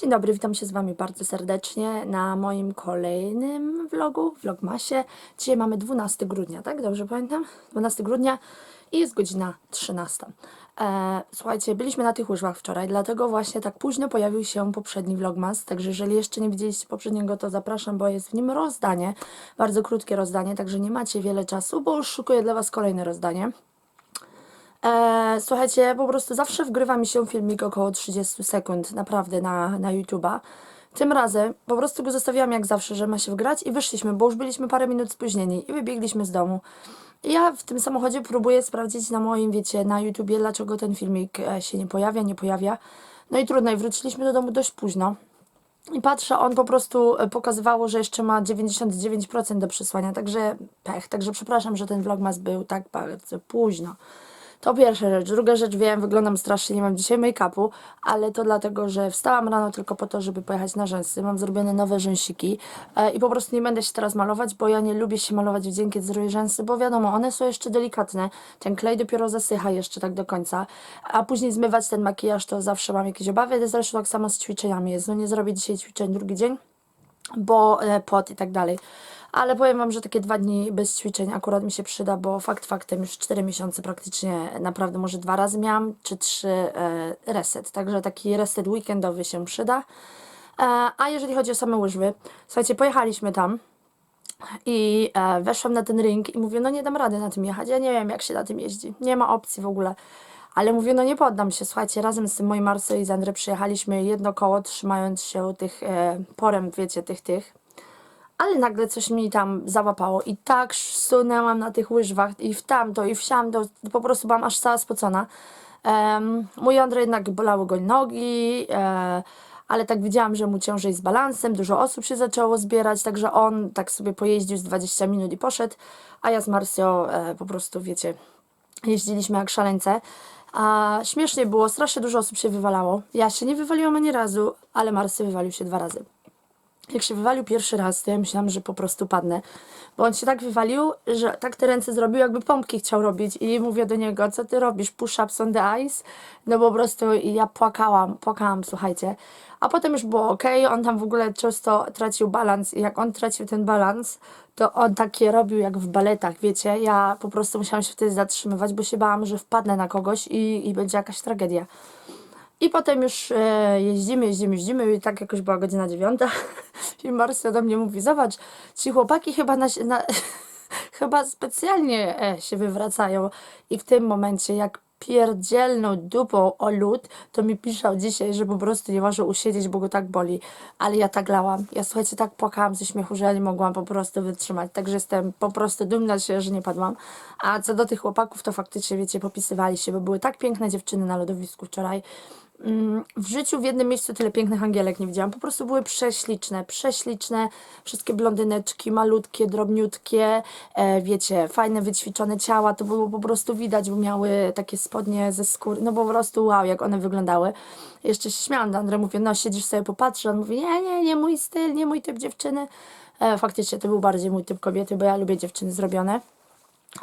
Dzień dobry, witam się z Wami bardzo serdecznie na moim kolejnym vlogu, vlogmasie. Dzisiaj mamy 12 grudnia, tak? Dobrze pamiętam? 12 grudnia i jest godzina 13. E, słuchajcie, byliśmy na tych łyżwach wczoraj, dlatego właśnie tak późno pojawił się poprzedni vlogmas, także jeżeli jeszcze nie widzieliście poprzedniego, to zapraszam, bo jest w nim rozdanie, bardzo krótkie rozdanie, także nie macie wiele czasu, bo już szukuję dla Was kolejne rozdanie. E, słuchajcie, po prostu zawsze wgrywa mi się filmik około 30 sekund, naprawdę na, na YouTube'a. Tym razem po prostu go zostawiłam jak zawsze, że ma się wgrać i wyszliśmy, bo już byliśmy parę minut spóźnieni i wybiegliśmy z domu. I ja w tym samochodzie próbuję sprawdzić na moim, wiecie, na YouTubie, dlaczego ten filmik e, się nie pojawia, nie pojawia. No i trudno, i wróciliśmy do domu dość późno. I patrzę, on po prostu e, pokazywało, że jeszcze ma 99% do przesłania, także pech. Także przepraszam, że ten vlogmas był tak bardzo późno. To pierwsza rzecz. Druga rzecz, wiem, wyglądam strasznie, nie mam dzisiaj make-upu, ale to dlatego, że wstałam rano tylko po to, żeby pojechać na rzęsy. Mam zrobione nowe rzęsiki e, i po prostu nie będę się teraz malować, bo ja nie lubię się malować w dzień, kiedy zrobię rzęsy, bo wiadomo, one są jeszcze delikatne. Ten klej dopiero zasycha jeszcze tak do końca, a później zmywać ten makijaż to zawsze mam jakieś obawy. Zresztą tak samo z ćwiczeniami jest. No nie zrobię dzisiaj ćwiczeń drugi dzień, bo e, pot i tak dalej. Ale powiem Wam, że takie dwa dni bez ćwiczeń akurat mi się przyda, bo fakt faktem już 4 miesiące praktycznie naprawdę może dwa razy miałam, czy trzy e, reset. Także taki reset weekendowy się przyda. E, a jeżeli chodzi o same łyżwy, słuchajcie, pojechaliśmy tam i e, weszłam na ten ring i mówię, no nie dam rady na tym jechać, ja nie wiem jak się na tym jeździ, nie ma opcji w ogóle. Ale mówię, no nie poddam się, słuchajcie, razem z tym moim Marso i z przyjechaliśmy jedno koło, trzymając się tych e, porem, wiecie, tych, tych. Ale nagle coś mi tam załapało i tak sunęłam na tych łyżwach i w tamto, i w siamto, po prostu byłam aż cała spocona. Em, mój Andrzej jednak bolały go nogi, e, ale tak widziałam, że mu ciężej z balansem, dużo osób się zaczęło zbierać, także on tak sobie pojeździł z 20 minut i poszedł, a ja z Marsio e, po prostu, wiecie, jeździliśmy jak szaleńce. A śmiesznie było, strasznie dużo osób się wywalało. Ja się nie wywaliłam ani razu, ale Marsy wywalił się dwa razy. Jak się wywalił pierwszy raz, to ja myślałam, że po prostu padnę. Bo on się tak wywalił, że tak te ręce zrobił, jakby pompki chciał robić. I mówię do niego, co ty robisz? Push-ups on the ice? No po prostu i ja płakałam, płakałam, słuchajcie. A potem już było ok, on tam w ogóle często tracił balans. I jak on tracił ten balans, to on takie robił jak w baletach, wiecie. Ja po prostu musiałam się wtedy zatrzymywać, bo się bałam, że wpadnę na kogoś i, i będzie jakaś tragedia. I potem już e, jeździmy, jeździmy, jeździmy i tak jakoś była godzina dziewiąta i Marcia do mnie mówi, zobacz, ci chłopaki chyba, na, na, chyba specjalnie e, się wywracają i w tym momencie jak pierdzielną dupą o lód, to mi piszał dzisiaj, że po prostu nie może usiedzieć, bo go tak boli. Ale ja tak lałam. Ja słuchajcie, tak płakałam ze śmiechu, że ja nie mogłam po prostu wytrzymać. Także jestem po prostu dumna siebie, że nie padłam. A co do tych chłopaków, to faktycznie, wiecie, popisywali się, bo były tak piękne dziewczyny na lodowisku wczoraj. Mm, w życiu w jednym miejscu tyle pięknych angielek nie widziałam. Po prostu były prześliczne, prześliczne. Wszystkie blondyneczki, malutkie, drobniutkie, e, wiecie, fajne, wyćwiczone ciała. To było po prostu widać, bo miały takie spodnie ze skóry. No po prostu wow, jak one wyglądały. Jeszcze się śmiałam do Andrę, mówię, no siedzisz sobie, popatrz. On mówi, nie, nie, nie mój styl, nie mój typ dziewczyny. E, faktycznie to był bardziej mój typ kobiety, bo ja lubię dziewczyny zrobione.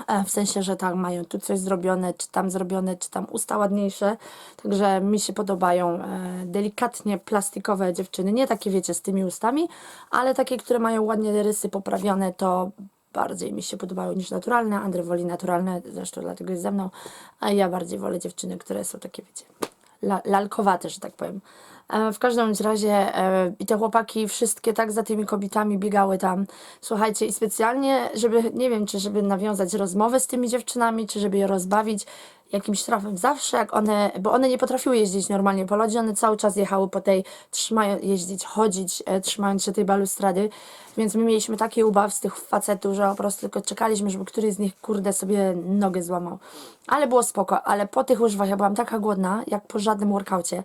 E, W sensie, że tam mają tu coś zrobione, czy tam zrobione, czy tam usta ładniejsze. Także mi się podobają e, delikatnie plastikowe dziewczyny. Nie takie, wiecie, z tymi ustami, ale takie, które mają ładnie rysy poprawione, to bardziej mi się podobają niż naturalne. Andrzej woli naturalne, zresztą dlatego jest ze mną. A ja bardziej wolę dziewczyny, które są takie, wiecie, la, lalkowate, że tak powiem. E, W każdym razie e, i te chłopaki wszystkie tak za tymi kobietami biegały tam. Słuchajcie, i specjalnie, żeby, nie wiem, czy żeby nawiązać rozmowę z tymi dziewczynami, czy żeby je rozbawić jakimś trafem. Zawsze jak one, bo one nie potrafiły jeździć normalnie po lodzie, one cały czas jechały po tej, trzymają, jeździć, chodzić, e, trzymając się tej balustrady, więc my mieliśmy taki ubaw z tych facetów, że po prostu tylko czekaliśmy, żeby któryś z nich, kurde, sobie nogę złamał. Ale było spoko, ale po tych łyżwach ja byłam taka głodna, jak po żadnym workaucie.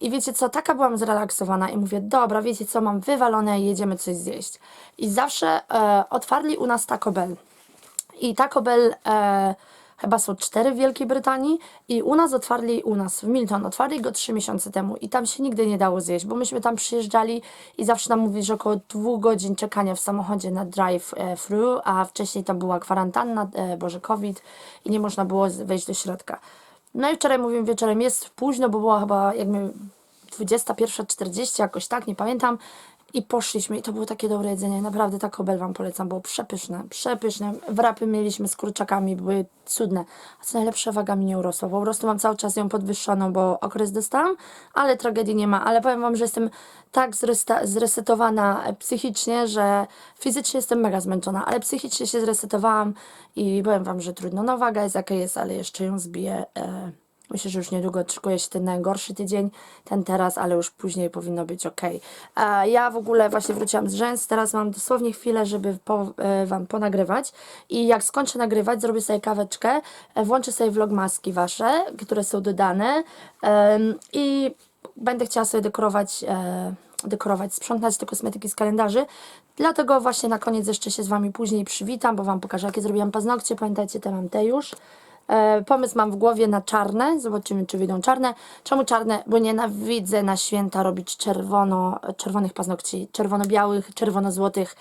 I wiecie co, taka byłam zrelaksowana i mówię, dobra, wiecie co, mam wywalone, jedziemy coś zjeść. I zawsze e, otwarli u nas Taco Bell. I Taco Bell e, chyba są cztery w Wielkiej Brytanii i u nas otwarli, u nas w Milton, otwarli go trzy miesiące temu i tam się nigdy nie dało zjeść, bo myśmy tam przyjeżdżali i zawsze nam mówili, że około dwóch godzin czekania w samochodzie na drive-thru, a wcześniej tam była kwarantanna, e, boże COVID i nie można było wejść do środka. No i wczoraj mówię wieczorem, jest późno, bo była chyba jak my 21.40, jakoś tak, nie pamiętam. I poszliśmy i to było takie dobre jedzenie, naprawdę tak obel wam polecam, było przepyszne, przepyszne. Wrapy mieliśmy z kurczakami, były cudne. A co najlepsze, waga mi nie urosła, po prostu mam cały czas ją podwyższoną, bo okres dostałam, ale tragedii nie ma. Ale powiem wam, że jestem tak zresetowana e, psychicznie, że fizycznie jestem mega zmęczona, ale psychicznie się zresetowałam i powiem wam, że trudno. No waga jest jaka jest, ale jeszcze ją zbiję. E- Myślę, że już niedługo szykuje się ten najgorszy tydzień, ten teraz, ale już później powinno być ok. Ja w ogóle właśnie wróciłam z rzęs, teraz mam dosłownie chwilę, żeby po, e, Wam ponagrywać i jak skończę nagrywać, zrobię sobie kaweczkę, e, włączę sobie vlogmaski Wasze, które są dodane i będę chciała sobie dekorować, e, dekorować, sprzątać te kosmetyki z kalendarzy. Dlatego właśnie na koniec jeszcze się z Wami później przywitam, bo Wam pokażę, jakie zrobiłam paznokcie. Pamiętajcie, te mam te już. E, pomysł mam w głowie na czarne. Zobaczymy, czy wyjdą czarne. Czemu czarne? Bo nienawidzę na święta robić czerwono, czerwonych paznokci, czerwono-białych, czerwono-złotych.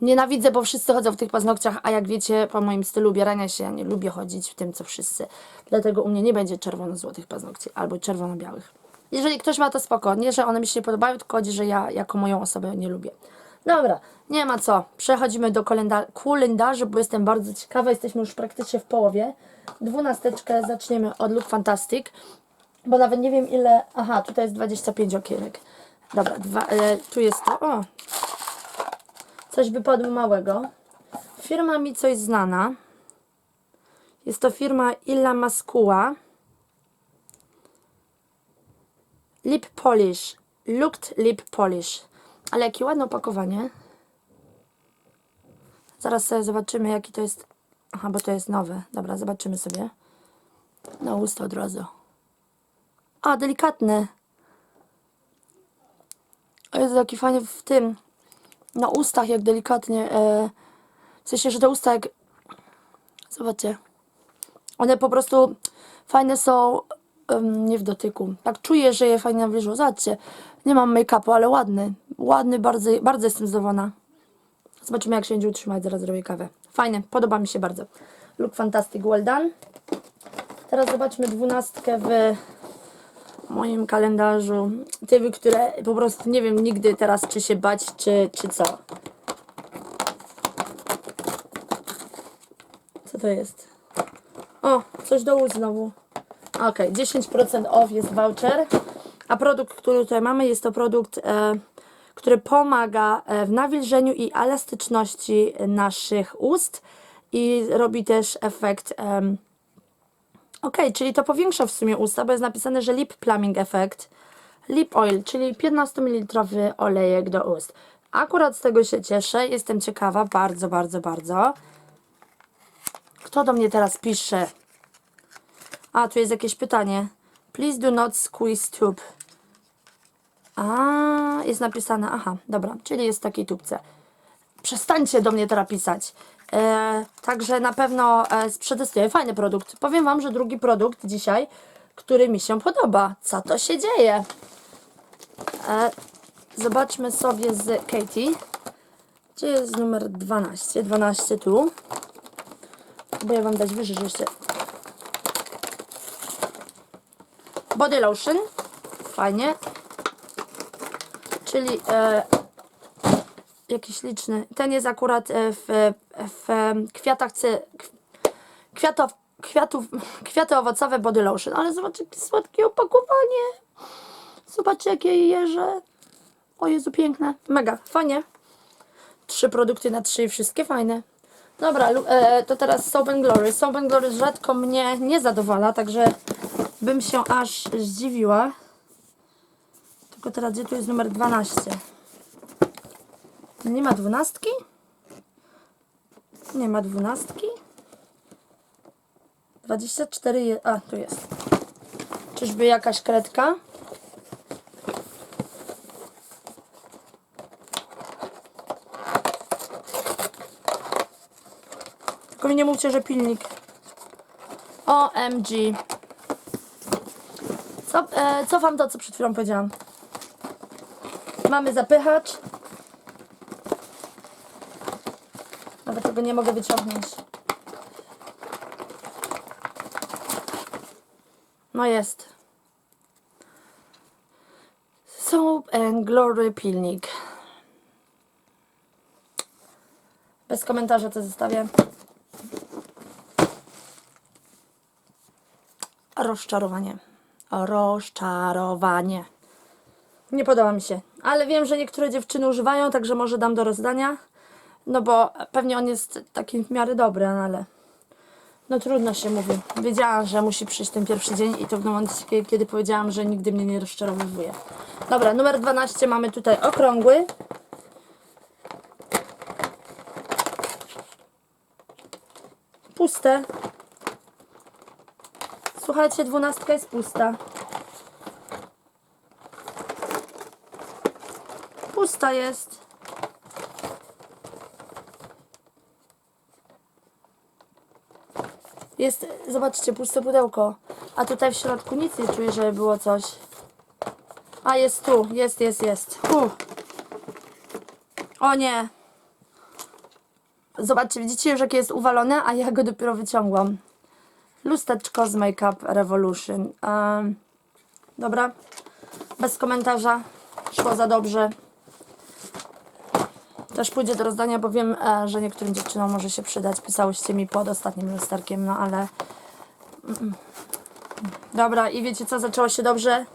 Nienawidzę, bo wszyscy chodzą w tych paznokciach, a jak wiecie, po moim stylu ubierania się, ja nie lubię chodzić w tym, co wszyscy. Dlatego u mnie nie będzie czerwono-złotych paznokci albo czerwono-białych. Jeżeli ktoś ma to spoko, nie, że one mi się nie podobają, tylko chodzi, że ja jako moją osobę nie lubię. Dobra, nie ma co. Przechodzimy do kalenda- kalendarzy, bo jestem bardzo ciekawa. Jesteśmy już praktycznie w połowie. Dwunasteczkę zaczniemy od Look Fantastic, bo nawet nie wiem ile... Aha, tutaj jest 25 okienek. Dobra, dwa, e, tu jest to... O! Coś wypadło małego. Firma mi coś znana. Jest to firma Illa Maskuła. Lip Polish. Looked Lip Polish. Ale jakie ładne opakowanie. Zaraz sobie zobaczymy, jaki to jest. Aha, bo to jest nowe. Dobra, zobaczymy sobie. Na usta od razu. A, delikatne. O Jezu, jaki fajnie w tym. Na ustach, jak delikatnie. E, w sensie, że te usta jak. Zobaczcie. One po prostu fajne są. em, nie w dotyku. Tak czuję, że je fajnie nawilżyło. Zobaczcie. Nie mam make-upu, ale ładny. Ładny, bardzo, bardzo jestem zadowolona. Zobaczymy, jak się będzie utrzymać. Zaraz zrobię kawę. Fajne, podoba mi się bardzo. Look fantastic, well done. Teraz zobaczmy dwunastkę w moim kalendarzu. Tywy, które po prostu nie wiem nigdy teraz, czy się bać, czy, czy co. Co to jest? O, coś do ust znowu. Ok, 10% off jest voucher. A produkt, który tutaj mamy, jest to produkt, e, który pomaga e, w nawilżeniu i elastyczności naszych ust i robi też efekt. em, ok, czyli to powiększa w sumie usta, bo jest napisane, że lip plumbing effect. Lip oil, czyli 15 ml olejek do ust. Akurat z tego się cieszę, jestem ciekawa, bardzo, bardzo, bardzo. Kto do mnie teraz pisze? A, tu jest jakieś pytanie. Please do not squeeze tube. A, jest napisane, aha, dobra, czyli jest w takiej tubce. Przestańcie do mnie teraz pisać. E, także na pewno e, przetestuję. Fajny produkt. Powiem Wam, że drugi produkt dzisiaj, który mi się podoba. Co to się dzieje? E, zobaczmy sobie z Katie. Gdzie jest numer 12? 12 tu. Próbuję Wam dać wyżej, żeście Body lotion. Fajnie. Czyli e, jakiś liczny. Ten jest akurat e, w, w kwiatach kwiatow, kwiatów, kwiaty owocowe body lotion. Ale zobaczcie, jakie słodkie opakowanie. Zobaczcie, jakie jeże. O Jezu, piękne. Mega, fajnie. Trzy produkty na trzy i wszystkie fajne. Dobra, e, to teraz Soap and Glory. Soap and Glory rzadko mnie nie zadowala, także bym się aż zdziwiła. Tylko teraz gdzie tu jest numer 12? Nie ma dwunastki? Nie ma dwunastki? 24 je... A, tu jest. Czyżby jakaś kredka? Tylko mi nie mówcie, że pilnik. OMG. Co, e, cofam to, co przed chwilą powiedziałam. Mamy zapychacz. Nawet tego nie mogę wyciągnąć. No jest. and Glory pilnik. Bez komentarza to zostawię. Rozczarowanie. Rozczarowanie. Nie podoba mi się. Ale wiem, że niektóre dziewczyny używają, także może dam do rozdania. No bo pewnie on jest taki w miarę dobry, no ale no trudno się mówi. Wiedziałam, że musi przyjść ten pierwszy dzień i to w momencie, kiedy powiedziałam, że nigdy mnie nie rozczarowuje. Dobra, numer 12 mamy tutaj okrągły. Puste. Słuchajcie, dwunastka jest pusta. Pusta jest. Jest, zobaczcie, puste pudełko. A tutaj w środku nic nie czuję, żeby było coś. A jest tu, jest, jest, jest. Hu. O nie. Zobaczcie, widzicie już jakie jest uwalone, a ja go dopiero wyciągłam. Lusteczko z Make Up Revolution. Um, dobra. Bez komentarza. Szło za dobrze. Też pójdzie do rozdania, bo wiem, e, że niektórym dziewczynom może się przydać. Pisałyście mi pod ostatnim lusterkiem, no ale... Dobra, i wiecie co? Zaczęło się dobrze,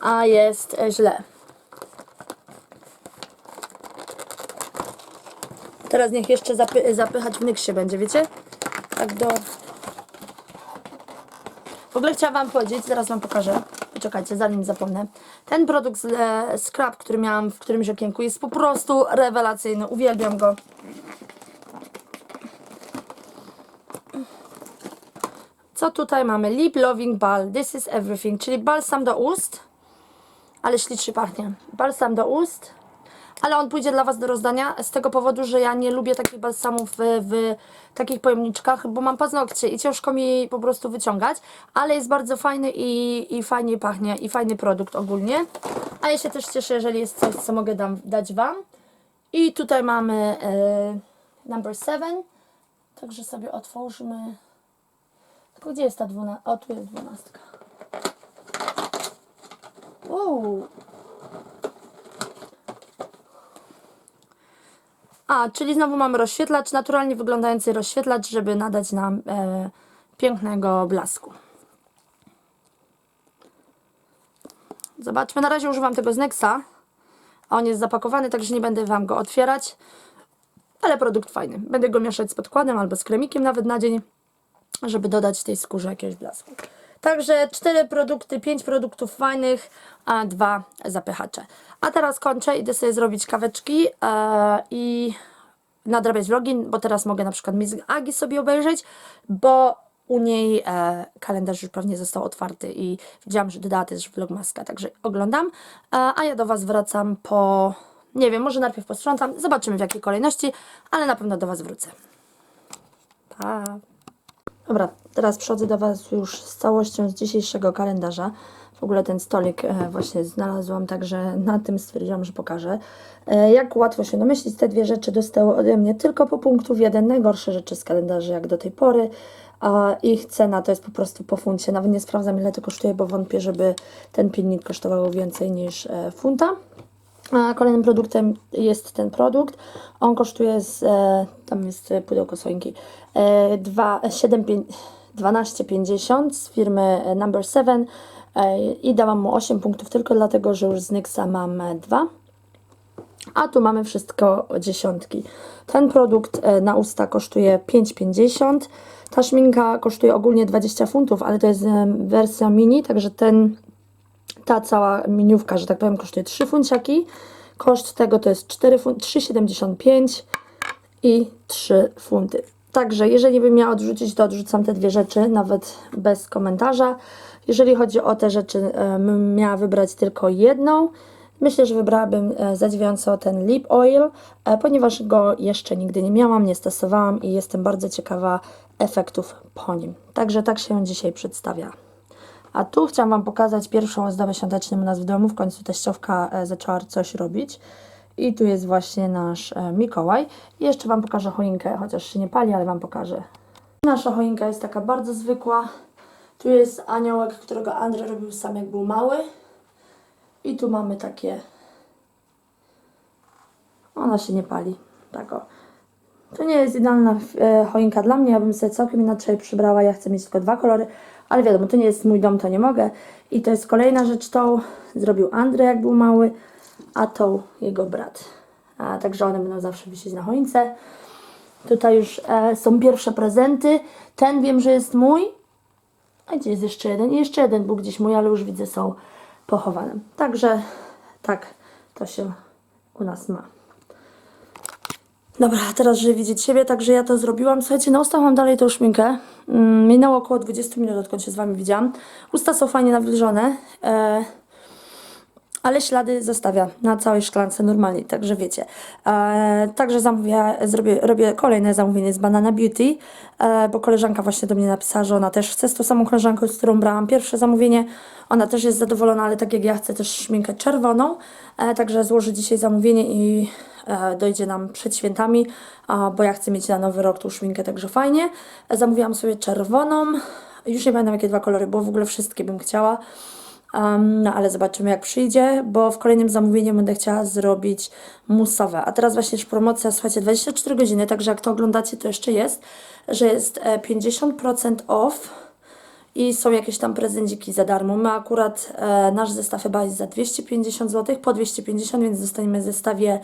a jest e, źle. Teraz niech jeszcze zapy zapychać w nyksie będzie, wiecie? Tak do... W ogóle chciałam Wam powiedzieć, zaraz Wam pokażę. Poczekajcie, zanim zapomnę. Ten produkt z e, Scrap, który miałam w którymś okienku jest po prostu rewelacyjny. Uwielbiam go. Co tutaj mamy? Lip Loving Ball. This is everything. Czyli balsam do ust. Ale ślicznie pachnie. Balsam do ust. Ale on pójdzie dla Was do rozdania z tego powodu, że ja nie lubię takich balsamów w, w takich pojemniczkach, bo mam paznokcie i ciężko mi po prostu wyciągać, ale jest bardzo fajny i, i fajnie pachnie i fajny produkt ogólnie. A ja się też cieszę, jeżeli jest coś, co mogę dam, dać Wam. I tutaj mamy e, number 7. Także sobie otwórzmy. Tylko gdzie jest ta dwunastka? O, tu jest dwunastka. Uuu. A, czyli znowu mamy rozświetlacz, naturalnie wyglądający rozświetlacz, żeby nadać nam e, pięknego blasku. Zobaczmy, na razie używam tego z Nexa. On jest zapakowany, także nie będę Wam go otwierać. Ale produkt fajny. Będę go mieszać z podkładem albo z kremikiem nawet na dzień, żeby dodać tej skórze jakiegoś blasku. Także cztery produkty, pięć produktów fajnych, a dwa zapychacze. A teraz kończę, idę sobie zrobić kaweczki e, i nadrabiać vlogi, bo teraz mogę na przykład Miss Agi sobie obejrzeć, bo u niej e, kalendarz już pewnie został otwarty i widziałam, że dodała też vlogmaska, także oglądam. E, a ja do Was wracam po, nie wiem, może najpierw posprzątam, zobaczymy w jakiej kolejności, ale na pewno do Was wrócę. Pa! Dobra, teraz przechodzę do Was już z całością z dzisiejszego kalendarza. W ogóle ten stolik e, właśnie znalazłam, także na tym stwierdziłam, że pokażę. E, Jak łatwo się domyślić, te dwie rzeczy dostały ode mnie tylko po punktów jeden. Najgorsze rzeczy z kalendarzy jak do tej pory. A ich cena to jest po prostu po funcie. Nawet nie sprawdzam ile to kosztuje, bo wątpię, żeby ten pilnik kosztował więcej niż e, funta. A kolejnym produktem jest ten produkt. On kosztuje z, e, tam jest e, pudełko słoinki, e, dwa- e, 7, pię- 12,50 z firmy Number 7 e, i dałam mu 8 punktów tylko dlatego, że już z Nyxa mam e, dwa. A tu mamy wszystko dziesiątki. Ten produkt na usta kosztuje 5,50. Ta szminka kosztuje ogólnie 20 funtów, ale to jest wersja mini, także ten ta cała miniówka, że tak powiem, kosztuje 3 funciaki. Koszt tego to jest 4 fun- 3,75 i 3 funty. Także jeżeli bym miała odrzucić, to odrzucam te dwie rzeczy, nawet bez komentarza. Jeżeli chodzi o te rzeczy, e, bym miała wybrać tylko jedną. Myślę, że wybrałabym e, zadziwiająco ten Lip Oil, e, ponieważ go jeszcze nigdy nie miałam, nie stosowałam i jestem bardzo ciekawa efektów po nim. Także tak się dzisiaj przedstawia. A tu chciałam Wam pokazać pierwszą ozdobę świąteczną u nas w domu. W końcu teściowka e, zaczęła coś robić. I tu jest właśnie nasz e, Mikołaj. I jeszcze Wam pokażę choinkę, chociaż się nie pali, ale Wam pokażę. Nasza choinka jest taka bardzo zwykła. Tu jest aniołek, którego Andrzej robił sam jak był mały. I tu mamy takie ona się nie pali. Tak o. To nie jest idealna e, choinka dla mnie, ja bym sobie całkiem inaczej przybrała, ja chcę mieć tylko dwa kolory, ale wiadomo, to nie jest mój dom, to nie mogę. I to jest kolejna rzecz, tą zrobił Andrzej jak był mały, a tą jego brat. A, także one będą zawsze wisieć na choince. Tutaj już e, są pierwsze prezenty. Ten wiem, że jest mój. A gdzie jest jeszcze jeden? I jeszcze jeden był gdzieś mój, ale już widzę są pochowane. Także tak to się u nas ma. Dobra, teraz, że widzieć siebie, także ja to zrobiłam. Słuchajcie, na ustach mam dalej tą szminkę. Mm, minęło około 20 minut, odkąd się z Wami widziałam. Usta są fajnie nawilżone, e, ale ślady zostawia na całej szklance normalnie, także wiecie. E, także zamówię, zrobię, robię kolejne zamówienie z Banana Beauty, e, bo koleżanka właśnie do mnie napisała, że ona też chce z tą samą koleżanką, z którą brałam pierwsze zamówienie. Ona też jest zadowolona, ale tak jak ja chcę też szminkę czerwoną, e, także złożę dzisiaj zamówienie i dojdzie nam przed świętami, bo ja chcę mieć na nowy rok tą szminkę, także fajnie. E, Zamówiłam sobie czerwoną, już nie pamiętam jakie dwa kolory, bo w ogóle wszystkie bym chciała. No ale zobaczymy jak przyjdzie, bo w kolejnym zamówieniu będę chciała zrobić musowe. A teraz właśnie już promocja, słuchajcie, 24 godziny, także jak to oglądacie to jeszcze jest, że jest e, 50% off i są jakieś tam prezenciki za darmo. My akurat e, nasz zestaw chyba jest za 250 zł, po 250, więc dostaniemy w zestawie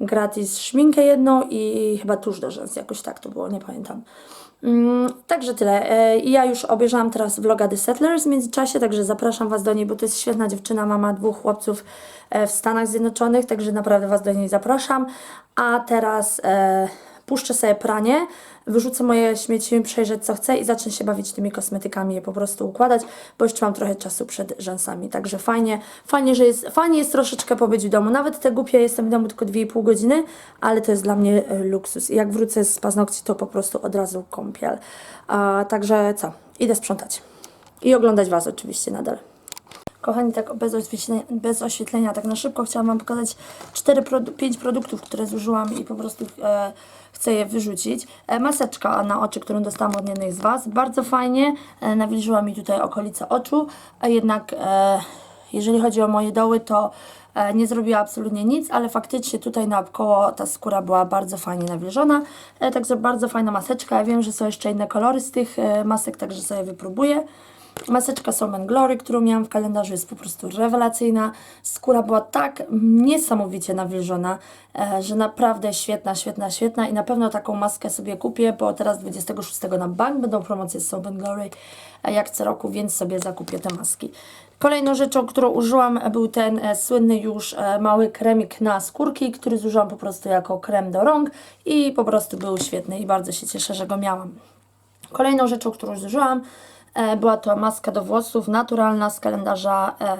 gratis szminkę jedną i chyba tuż do rzęs, jakoś tak to było, nie pamiętam. Mm, także tyle. E, ja już obejrzałam teraz vloga The Settlers w międzyczasie, także zapraszam Was do niej, bo to jest świetna dziewczyna, mama dwóch chłopców e, w Stanach Zjednoczonych, także naprawdę Was do niej zapraszam. A teraz e, puszczę sobie pranie, wyrzucę moje śmieci, przejrzeć co chcę i zacznę się bawić tymi kosmetykami, je po prostu układać, bo jeszcze mam trochę czasu przed rzęsami, także fajnie, fajnie, że jest, fajnie jest troszeczkę pobyć w domu, nawet te głupie, jestem w domu tylko 2,5 godziny, ale to jest dla mnie e, luksus. Jak wrócę z paznokci, to po prostu od razu kąpiel, A, także co, idę sprzątać. I oglądać Was oczywiście nadal. Kochani, tak bez oświetlenia, bez oświetlenia, tak na szybko chciałam Wam pokazać 4, produ- 5 produktów, które zużyłam i po prostu e, chcę je wyrzucić. E, maseczka na oczy, którą dostałam od jednej z Was, bardzo fajnie, e, nawilżyła mi tutaj okolice oczu, a jednak e, jeżeli chodzi o moje doły, to e, nie zrobiła absolutnie nic, ale faktycznie tutaj naokoło ta skóra była bardzo fajnie nawilżona, e, także bardzo fajna maseczka. Ja wiem, że są jeszcze inne kolory z tych e, masek, także sobie wypróbuję. Maseczka Somen Glory, którą miałam w kalendarzu, jest po prostu rewelacyjna. Skóra była tak niesamowicie nawilżona, e, że naprawdę świetna, świetna, świetna i na pewno taką maskę sobie kupię, bo teraz 26 na bank będą promocje Somen Glory jak co roku, więc sobie zakupię te maski. Kolejną rzeczą, którą użyłam był ten e, słynny już e, mały kremik na skórki, który zużyłam po prostu jako krem do rąk i po prostu był świetny i bardzo się cieszę, że go miałam. Kolejną rzeczą, którą zużyłam, była to maska do włosów naturalna z kalendarza e,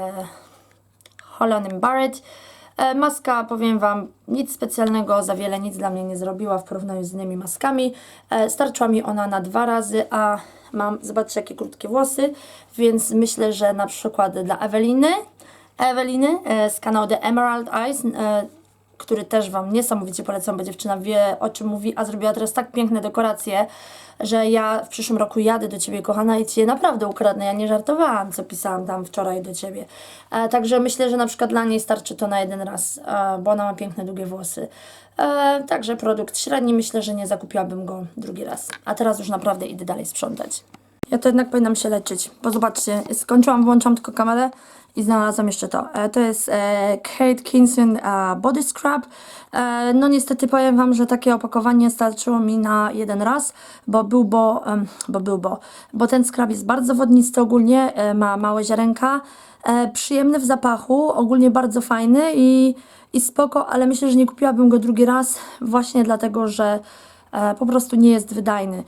Holland Barrett. E, maska, powiem Wam, nic specjalnego, za wiele nic dla mnie nie zrobiła w porównaniu z innymi maskami. E, starczyła mi ona na dwa razy, a mam, zobaczcie jakie krótkie włosy, więc myślę, że na przykład dla Eweliny, Eweliny e, z kanału The Emerald Eyes, e, który też Wam niesamowicie polecam, bo dziewczyna wie o czym mówi, a zrobiła teraz tak piękne dekoracje, że ja w przyszłym roku jadę do Ciebie, kochana, i Ci je naprawdę ukradnę. Ja nie żartowałam, co pisałam tam wczoraj do Ciebie. E, także myślę, że na przykład dla niej starczy to na jeden raz, e, bo ona ma piękne, długie włosy. E, także produkt średni, myślę, że nie zakupiłabym go drugi raz. A teraz już naprawdę idę dalej sprzątać. Ja to jednak powinnam się leczyć, bo zobaczcie, skończyłam, włączam tylko kamerę i znalazłam jeszcze to. E, to jest e, Kate Kingston e, Body Scrub. No niestety powiem Wam, że takie opakowanie starczyło mi na jeden raz, bo był bo, bo był bo, bo ten scrub jest bardzo wodnisty ogólnie, ma małe ziarenka, przyjemny w zapachu, ogólnie bardzo fajny i, i spoko, ale myślę, że nie kupiłabym go drugi raz właśnie dlatego, że po prostu nie jest wydajny.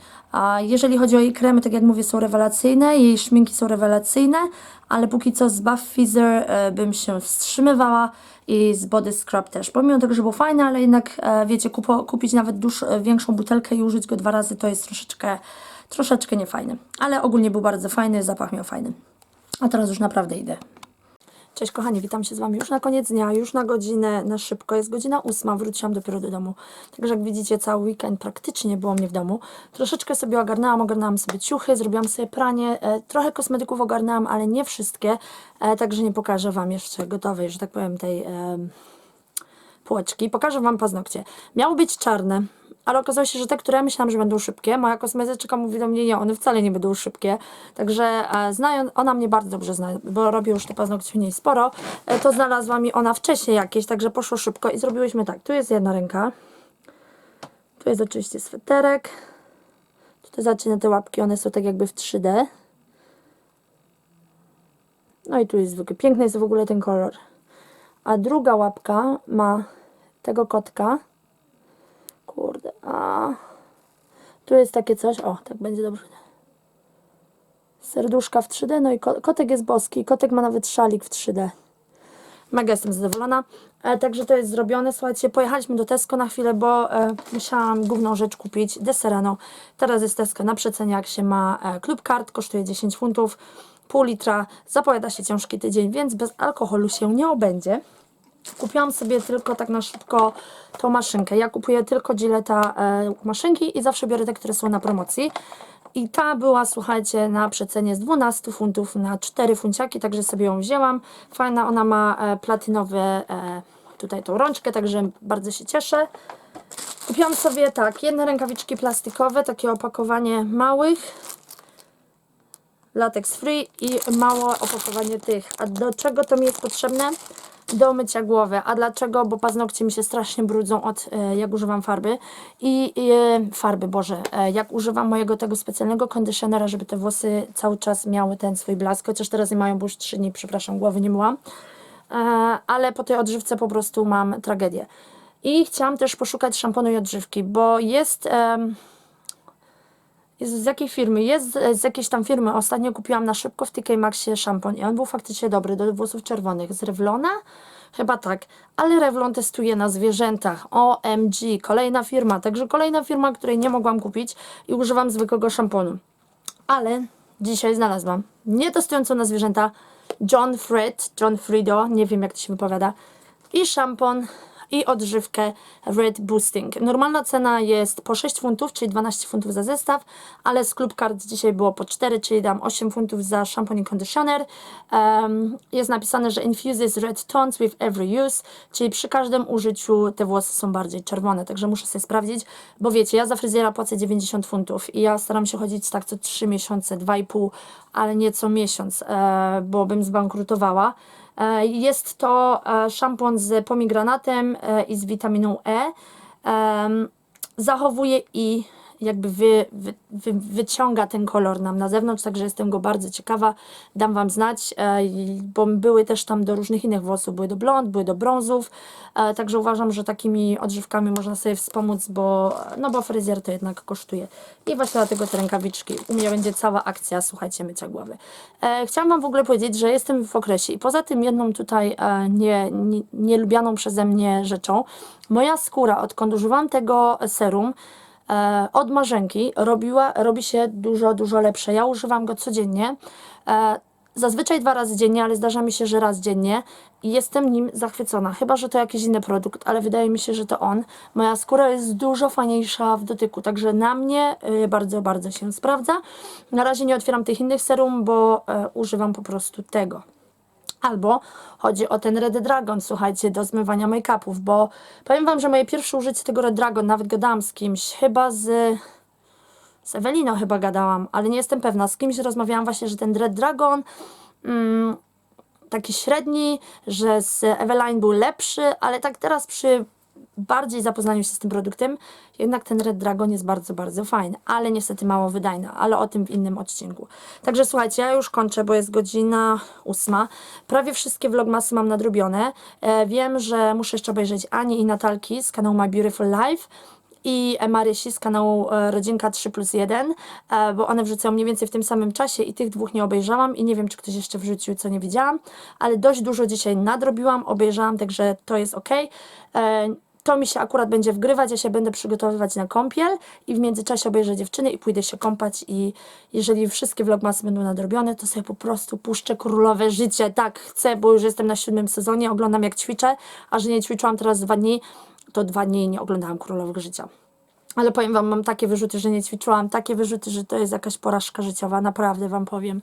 Jeżeli chodzi o jej kremy, tak jak mówię, są rewelacyjne, jej szminki są rewelacyjne, ale póki co z Buff Fizzer e, bym się wstrzymywała i z Body Scrub też. Pomimo tego, że był fajny, ale jednak e, wiecie, kupo, kupić nawet e, większą butelkę i użyć go dwa razy to jest troszeczkę, troszeczkę niefajny. Ale ogólnie był bardzo fajny, zapach miał fajny. A teraz już naprawdę idę. Cześć kochani, witam się z Wami już na koniec dnia, już na godzinę, na szybko. Jest godzina ósma, wróciłam dopiero do domu. Także jak widzicie, cały weekend praktycznie było mnie w domu. Troszeczkę sobie ogarnęłam, ogarnęłam sobie ciuchy, zrobiłam sobie pranie, e, trochę kosmetyków ogarnęłam, ale nie wszystkie, e, także nie pokażę Wam jeszcze gotowej, że tak powiem, tej... E. Pokażę Wam paznokcie. Miały być czarne, ale okazało się, że te, które myślałam, że będą szybkie, moja kosmetyczka mówi do mnie, nie, one wcale nie będą szybkie. Także e, znają, ona mnie bardzo dobrze zna, bo robię już te paznokcie w niej sporo. E, to znalazła mi ona wcześniej jakieś, także poszło szybko i zrobiłyśmy tak. Tu jest jedna ręka. Tu jest oczywiście sweterek. Tutaj zaczyna te łapki, one są tak jakby w 3D. No i tu jest zwykły. Piękny jest w ogóle ten kolor. A druga łapka ma tego kotka. A tu jest takie coś. O, tak będzie dobrze. Serduszka w 3D, no i ko kotek jest boski. Kotek ma nawet szalik w 3D. Mega jestem zadowolona. E, także to jest zrobione. Słuchajcie, pojechaliśmy do Tesco na chwilę, bo e, musiałam główną rzecz kupić. Desereno. Teraz jest Tesco na przecenie, jak się ma e, klub kart. Kosztuje 10 funtów. Pół litra. Zapowiada się ciężki tydzień, więc bez alkoholu się nie obędzie. Kupiłam sobie tylko tak na szybko tą maszynkę. Ja kupuję tylko Gilletta e, maszynki i zawsze biorę te, które są na promocji. I ta była, słuchajcie, na przecenie z 12 funtów na 4 funciaki, także sobie ją wzięłam. Fajna, ona ma e, platynowy e, tutaj tą rączkę, także bardzo się cieszę. Kupiłam sobie tak, jedne rękawiczki plastikowe, takie opakowanie małych, latex free i małe opakowanie tych. A do czego to mi jest potrzebne? Do mycia głowy. A dlaczego? Bo paznokcie mi się strasznie brudzą od e, jak używam farby. I e, farby, Boże, e, jak używam mojego tego specjalnego kondycjonera, żeby te włosy cały czas miały ten swój blask, chociaż teraz nie mają, bo już 3 dni, przepraszam, głowy nie myłam. Ale po tej odżywce po prostu mam tragedię. I chciałam też poszukać szamponu i odżywki, bo jest... em, z jakiej firmy? Jest z, z jakiejś tam firmy. Ostatnio kupiłam na szybko w TK Maxie szampon i on był faktycznie dobry do włosów czerwonych. Z Revlona? Chyba tak. Ale Revlon testuje na zwierzętach. OMG. Kolejna firma. Także kolejna firma, której nie mogłam kupić i używam zwykłego szamponu. Ale dzisiaj znalazłam nie testującą na zwierzęta John Fred, John Frido, nie wiem jak to się wypowiada, i szampon i odżywkę Red Boosting. Normalna cena jest po 6 funtów, czyli 12 funtów za zestaw, ale z Club Card dzisiaj było po 4, czyli dam 8 funtów za szampon i conditioner. Um, jest napisane, że infuses red tones with every use, czyli przy każdym użyciu te włosy są bardziej czerwone, także muszę sobie sprawdzić, bo wiecie, ja za fryzjera płacę 90 funtów i ja staram się chodzić tak co 3 miesiące, 2,5, ale nie co miesiąc, e, bo bym zbankrutowała. E, Jest to e, szampon z pomigranatem e, i z witaminą E. Zachowuje i jakby wy, wy, wy, wyciąga ten kolor nam na zewnątrz, także jestem go bardzo ciekawa. Dam Wam znać, e, bo były też tam do różnych innych włosów, były do blond, były do brązów, e, także uważam, że takimi odżywkami można sobie wspomóc, bo, no bo fryzjer to jednak kosztuje. I właśnie dlatego te rękawiczki. U mnie będzie cała akcja, słuchajcie, mycia głowy. E, chciałam Wam w ogóle powiedzieć, że jestem w okresie i poza tym jedną tutaj nie, nie, nielubianą przeze mnie rzeczą, moja skóra, odkąd używam tego serum, od marzenki robiła, robi się dużo, dużo lepsze. Ja używam go codziennie. E, Zazwyczaj dwa razy dziennie, ale zdarza mi się, że raz dziennie i jestem nim zachwycona. Chyba, że to jakiś inny produkt, ale wydaje mi się, że to on. Moja skóra jest dużo fajniejsza w dotyku, także na mnie y, bardzo, bardzo się sprawdza. Na razie nie otwieram tych innych serum, bo e, używam po prostu tego. Albo chodzi o ten Red Dragon, słuchajcie, do zmywania make-upów, bo powiem Wam, że moje pierwsze użycie tego Red Dragon, nawet gadałam z kimś, chyba z... Z Eweliną chyba gadałam, ale nie jestem pewna. Z kimś rozmawiałam właśnie, że ten Red Dragon mm, taki średni, że z Eveline był lepszy, ale tak teraz przy bardziej zapoznaniu się z tym produktem, jednak ten Red Dragon jest bardzo, bardzo fajny, ale niestety mało wydajny, ale o tym w innym odcinku. Także słuchajcie, ja już kończę, bo jest godzina ósma. Prawie wszystkie vlogmasy mam nadrobione. E, wiem, że muszę jeszcze obejrzeć Ani i Natalki z kanału My Beautiful Life i Marysi z kanału e, Rodzinka 3 plus 1, e, bo one wrzucają mniej więcej w tym samym czasie i tych dwóch nie obejrzałam i nie wiem, czy ktoś jeszcze wrzucił, co nie widziałam, ale dość dużo dzisiaj nadrobiłam, obejrzałam, także to jest ok. To mi się akurat będzie wgrywać, ja się będę przygotowywać na kąpiel i w międzyczasie obejrzę dziewczyny i pójdę się kąpać i jeżeli wszystkie vlogmasy będą nadrobione, to sobie po prostu puszczę królowe życie. Tak, chcę, bo już jestem na siódmym sezonie, oglądam jak ćwiczę, a że nie ćwiczyłam teraz dwa dni, to dwa dni nie oglądałam Królowych Życia. Ale powiem Wam, mam takie wyrzuty, że nie ćwiczyłam, takie wyrzuty, że to jest jakaś porażka życiowa, naprawdę Wam powiem.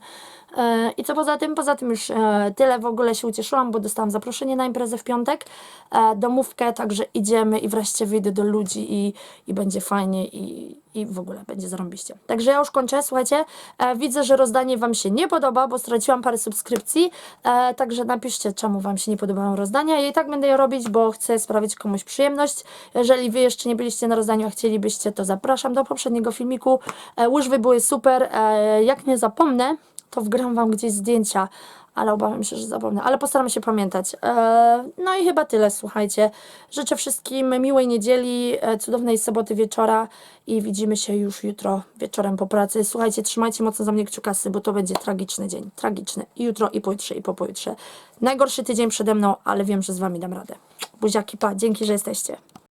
E, I co poza tym? Poza tym już e, tyle w ogóle się ucieszyłam, bo dostałam zaproszenie na imprezę w piątek, e, domówkę, także idziemy i wreszcie wyjdę do ludzi i, i będzie fajnie i, i w ogóle będzie zarąbiście. Także ja już kończę, słuchajcie, e, widzę, że rozdanie Wam się nie podoba, bo straciłam parę subskrypcji, e, także napiszcie, czemu Wam się nie podobają rozdania. Ja i tak będę je robić, bo chcę sprawić komuś przyjemność. Jeżeli Wy jeszcze nie byliście na rozdaniu, a chcielibyście, to zapraszam do poprzedniego filmiku. E, łyżwy były super, e, jak nie zapomnę, to wgram Wam gdzieś zdjęcia, ale obawiam się, że zapomnę, ale postaram się pamiętać. E, no i chyba tyle, słuchajcie. Życzę wszystkim miłej niedzieli, e, cudownej soboty wieczora i widzimy się już jutro wieczorem po pracy. Słuchajcie, trzymajcie mocno za mnie kciukasy, bo to będzie tragiczny dzień, tragiczny. I jutro, i pojutrze, i po pojutrze. Najgorszy tydzień przede mną, ale wiem, że z Wami dam radę. Buziaki, pa, dzięki, że jesteście.